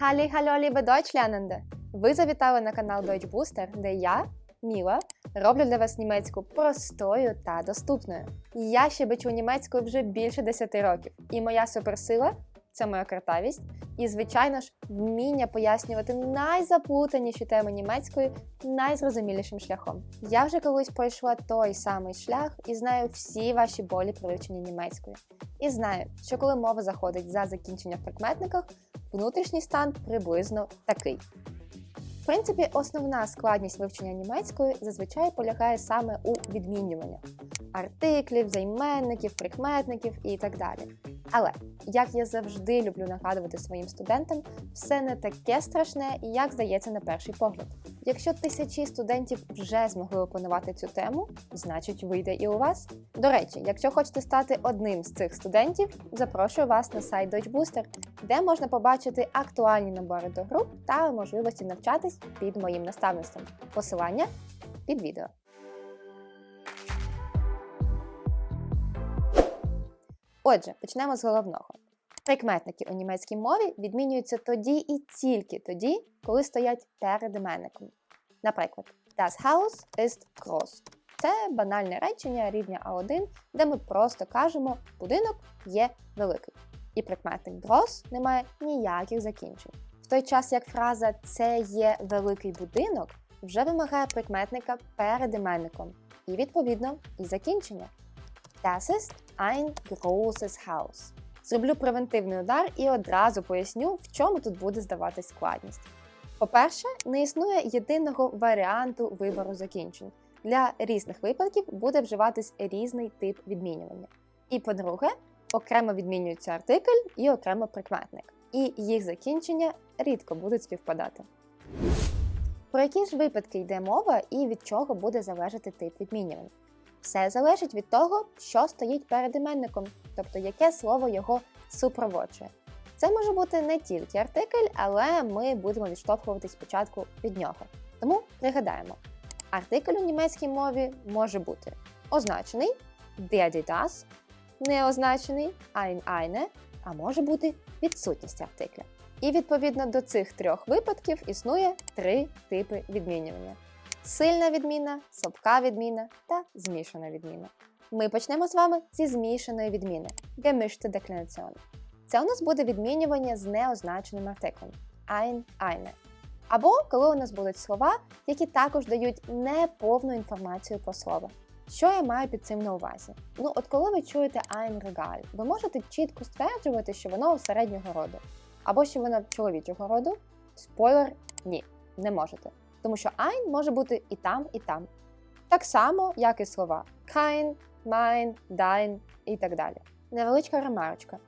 Halli, hallo, liebe Deutschlernende! Ви завітали на канал Deutsch Booster, де я, Міла, роблю для вас німецьку простою та доступною. Я ще бичу німецькою вже більше 10 років, і моя суперсила це моя картавість, і, звичайно ж, вміння пояснювати найзаплутаніші теми німецької найзрозумілішим шляхом. Я вже колись пройшла той самий шлях і знаю всі ваші болі при вивченні німецької. І знаю, що коли мова заходить за закінчення в прикметниках, внутрішній стан приблизно такий. В принципі, основна складність вивчення німецької зазвичай полягає саме у відмінюваннях артиклів, займенників, прикметників і так далі. Але як я завжди люблю нагадувати своїм студентам, все не таке страшне, як здається на перший погляд. Якщо тисячі студентів вже змогли опанувати цю тему, значить вийде і у вас. До речі, якщо хочете стати одним з цих студентів, запрошую вас на сайт Deutsch Booster, де можна побачити актуальні набори до груп та можливості навчатись під моїм наставництвом. Посилання під відео. Отже, почнемо з головного. Прикметники у німецькій мові відмінюються тоді і тільки тоді, коли стоять перед іменником. Наприклад, Das Haus ist groß. Це банальне речення рівня А1, де ми просто кажемо будинок є великий. І прикметник groß не має ніяких закінчень. В той час як фраза це є великий будинок вже вимагає прикметника перед іменником і, відповідно, і закінчення. Das ist ein großes Haus. Зроблю превентивний удар і одразу поясню, в чому тут буде здаватись складність. По-перше, не існує єдиного варіанту вибору закінчень. Для різних випадків буде вживатись різний тип відмінювання. І по-друге, окремо відмінюється артикль і окремо прикметник, і їх закінчення рідко будуть співпадати. Про які ж випадки йде мова і від чого буде залежати тип відмінювань? Все залежить від того, що стоїть перед іменником, тобто яке слово його супроводжує. Це може бути не тільки артикль, але ми будемо відштовхуватись спочатку від нього. Тому пригадаємо, артикль у німецькій мові може бути означений der, die, das, неозначений ein, eine, а може бути відсутність артикля. І відповідно до цих трьох випадків існує три типи відмінювання сильна відміна, слабка відміна та змішана відміна. Ми почнемо з вами зі змішаної відміни gemischte Deklination. Це у нас буде відмінювання з неозначеним артиклем ein, eine. Або коли у нас будуть слова, які також дають неповну інформацію про слово. Що я маю під цим на увазі? Ну, от коли ви чуєте ein Regal, ви можете чітко стверджувати, що воно середнього роду, або що воно чоловічого роду. Спойлер ні, не можете тому що ein може бути і там, і там. Так само, як і слова kein, mein, dein і так далі. Невеличка ремарочка.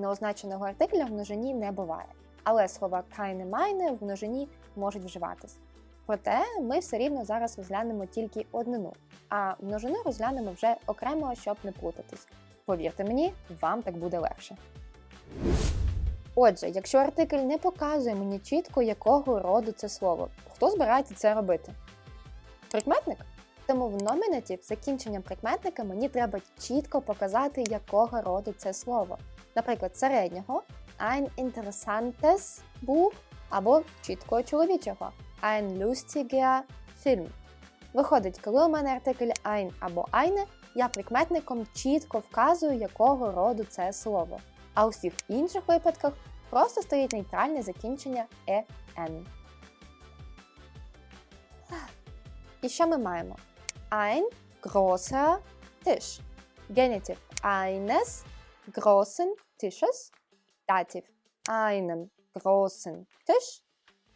Неозначеного артикля в множині не буває, але слова keine, meine в множині можуть вживатись. Проте ми все рівно зараз розглянемо тільки однину, а множину розглянемо вже окремо, щоб не плутатись. Повірте мені, вам так буде легше. Отже, якщо артикль не показує мені чітко, якого роду це слово, хто збирається це робити? Прикметник? Тому в номінатів закінченням прикметника мені треба чітко показати, якого роду це слово. Наприклад, середнього ein interessantes Buch або чіткого чоловічого ein lustiger Film. Виходить, коли у мене артикль ein або eine, я прикметником чітко вказую, якого роду це слово. А у всіх інших випадках просто стоїть нейтральне закінчення «en». І що ми маємо? Ein großer Tisch. Генітив eines großen Tisches. Dativ einem großen Tisch.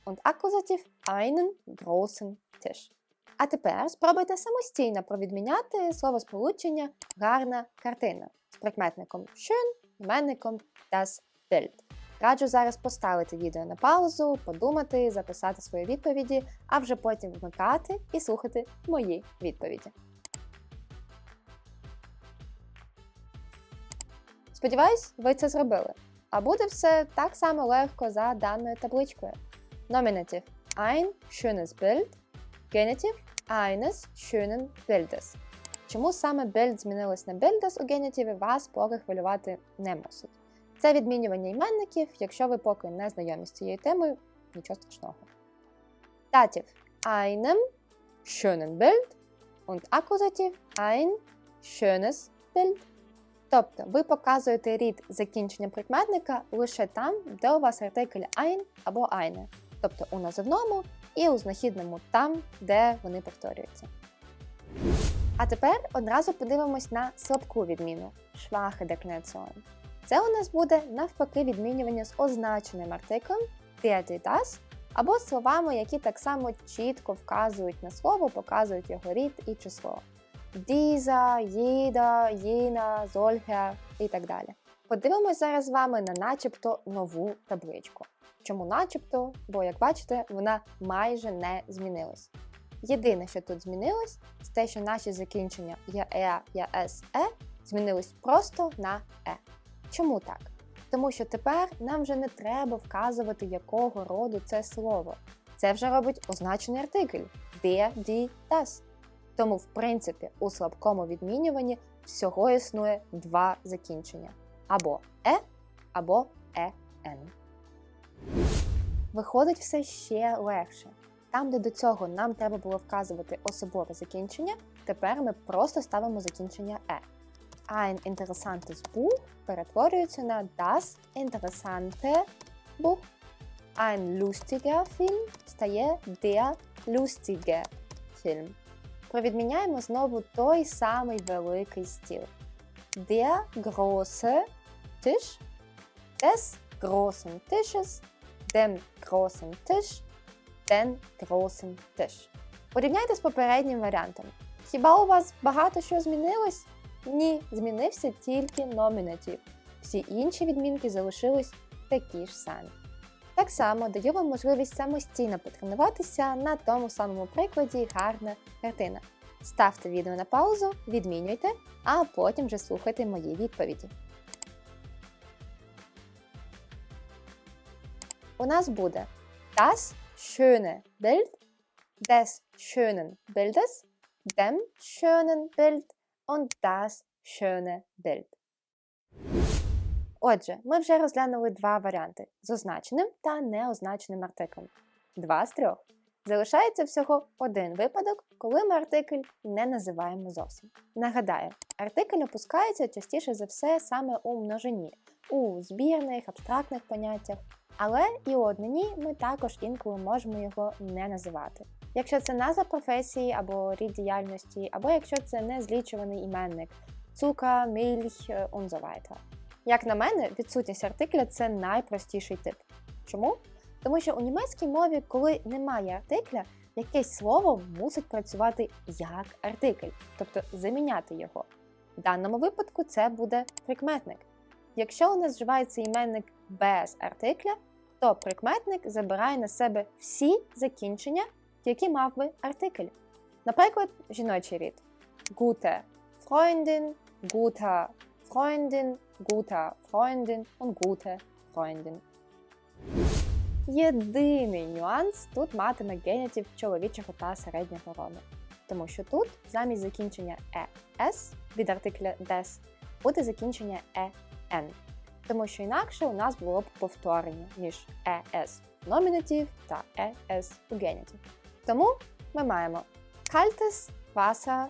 Und Akkusativ einen großen Tisch. А тепер спробуйте самостійно провідміняти словосполучення гарна картина з прикметником schön, іменником das Bild. Раджу зараз поставити відео на паузу, подумати, записати свої відповіді, а вже потім вмикати і слухати мої відповіді. Сподіваюсь, ви це зробили. А буде все так само легко за даною табличкою. Номінатив ein schönes Bild, генітив eines schönen Bildes. Чому саме Bild змінилось на Bildes у генітиві, вас поки хвилювати не мусить. Це відмінювання іменників, якщо ви поки не знайомі з цією темою, нічого страшного. Датів einem schönen Bild und Akkusativ ein schönes Bild. Тобто ви показуєте рід закінчення прикметника лише там, де у вас артикль ein або eine, тобто у називному і у знахідному там, де вони повторюються. А тепер одразу подивимось на слабку відміну schwache Deklination. Це у нас буде навпаки відмінювання з означеним артиклем der, das, або словами, які так само чітко вказують на слово, показують його рід і число. Діза, їда, їна, зольге і так далі. Подивимось зараз з вами на начебто нову табличку. Чому начебто? Бо, як бачите, вона майже не змінилась. Єдине, що тут змінилось, це те, що наші закінчення я е, я е змінились просто на е. Чому так? Тому що тепер нам вже не треба вказувати, якого роду це слово. Це вже робить означений артикль der, die, das. Тому, в принципі, у слабкому відмінюванні всього існує два закінчення: або е, або ен. Виходить все ще легше. Там, де до цього нам треба було вказувати особове закінчення, тепер ми просто ставимо закінчення е. Ein interessantes Buch перетворюється на das interessante Buch. Ein lustiger Film стає der lustige Film. Провідміняємо знову той самий великий стіл. Der große Tisch des großen Tisches, dem großen Tisch, den großen Tisch. Порівняйте з попереднім варіантом. Хіба у вас багато що змінилось? Ні, змінився тільки номінатив. Всі інші відмінки залишились такі ж самі. Так само даю вам можливість самостійно потренуватися на тому самому прикладі гарна картина. Ставте відео на паузу, відмінюйте, а потім вже слухайте мої відповіді. У нас буде das schöne Bild, des schönen Bildes, dem schönen Bild und das schöne Bild. Отже, ми вже розглянули два варіанти з означеним та неозначеним артиклем. Два з трьох. Залишається всього один випадок, коли ми артикль не називаємо зовсім. Нагадаю, артикль опускається частіше за все саме у множині, у збірних, абстрактних поняттях, але і у однині ми також інколи можемо його не називати. Якщо це назва професії або рід діяльності, або якщо це не злічуваний іменник цука, мільх so weiter. Як на мене, відсутність артикля це найпростіший тип. Чому? Тому що у німецькій мові, коли немає артикля, якесь слово мусить працювати як артикль, тобто заміняти його. В даному випадку це буде прикметник. Якщо у нас вживається іменник без артикля, то прикметник забирає на себе всі закінчення, які мав би артикль. Наприклад, жіночий рід gute Freundin, guter Freundin, guter Freundin und gute Freundin. Єдиний нюанс тут матиме генітів чоловічого та середнього роду. Тому що тут замість закінчення «es» від артикля des буде закінчення «en». Тому що інакше у нас було б повторення між «es» номінатив та «es» у генітів. Тому ми маємо kaltes Wasser,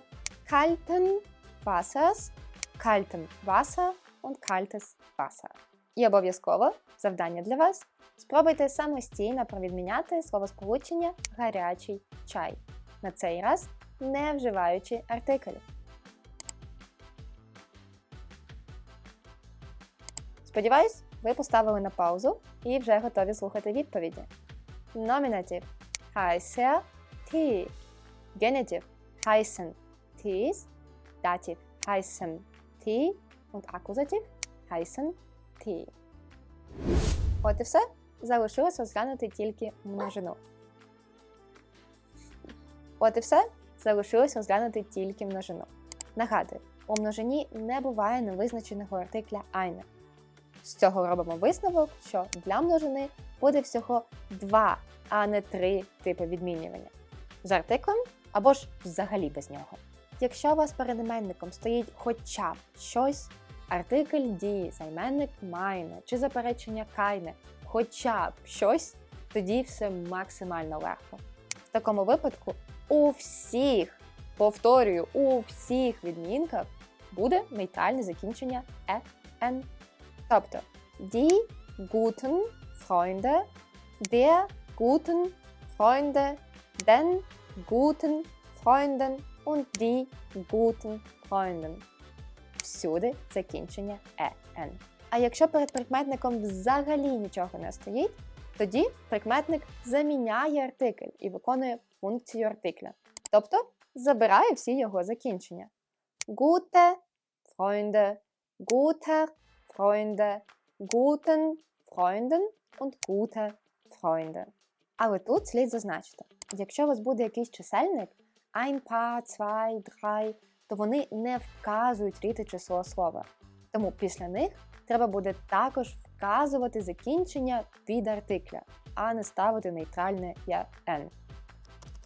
kalten Wassers, kaltem Wasser und kaltes Wasser. І обов'язково завдання для вас спробуйте самостійно провідміняти словосполучення гарячий чай. На цей раз не вживаючи артиклів. Сподіваюсь, ви поставили на паузу і вже готові слухати відповіді. Номінатив heißer Tee. Genitiv heißen Tees. Dativ heißen Tee. Und Akkusativ heißen Tee. От і все. Залишилось розглянути тільки множину. От і все. Залишилось розглянути тільки множину. Нагадую, у множині не буває невизначеного артикля eine. З цього робимо висновок, що для множини буде всього два, а не три типи відмінювання. З артиклем або ж взагалі без нього. Якщо у вас перед іменником стоїть хоча б щось, артикль дії, займенник майне чи заперечення кайне, хоча б щось, тоді все максимально легко. В такому випадку у всіх, повторюю, у всіх відмінках буде нейтральне закінчення е, ен. Тобто die guten Freunde, der guten Freunde, den guten Freunden und die guten Freunden. Всюди закінчення «ен». А якщо перед прикметником взагалі нічого не стоїть, тоді прикметник заміняє артикль і виконує функцію артикля. Тобто забирає всі його закінчення. Gute Freunde, guter Freunde, guten Freunden und gute Freunde. Але тут слід зазначити, якщо у вас буде якийсь чисельник ein paar, zwei, drei, то вони не вказують ріти число слова. Тому після них треба буде також вказувати закінчення від артикля, а не ставити нейтральне я n.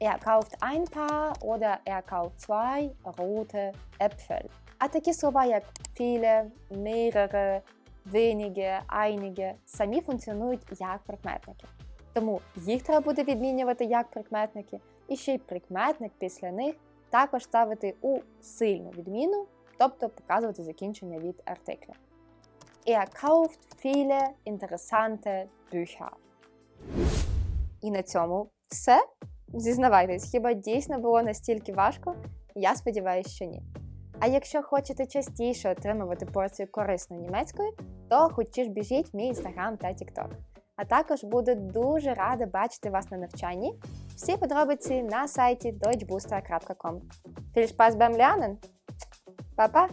Er kauft ein paar oder er kauft zwei rote Äpfel. А такі слова, як viele, mehrere, wenige, einige, самі функціонують як прикметники. Тому їх треба буде відмінювати як прикметники, і ще й прикметник після них також ставити у сильну відміну, тобто показувати закінчення від артикля. Er kauft viele interessante Bücher. І на цьому все. Зізнавайтесь, хіба дійсно було настільки важко? Я сподіваюся, що ні. А якщо хочете частіше отримувати порцію корисної німецької, то хочеш біжіть мій інстаграм та тікток. А також буду дуже рада бачити вас на навчанні. Всі подробиці на сайті deutschbooster.com. Viel Spaß beim Lernen! Па-па!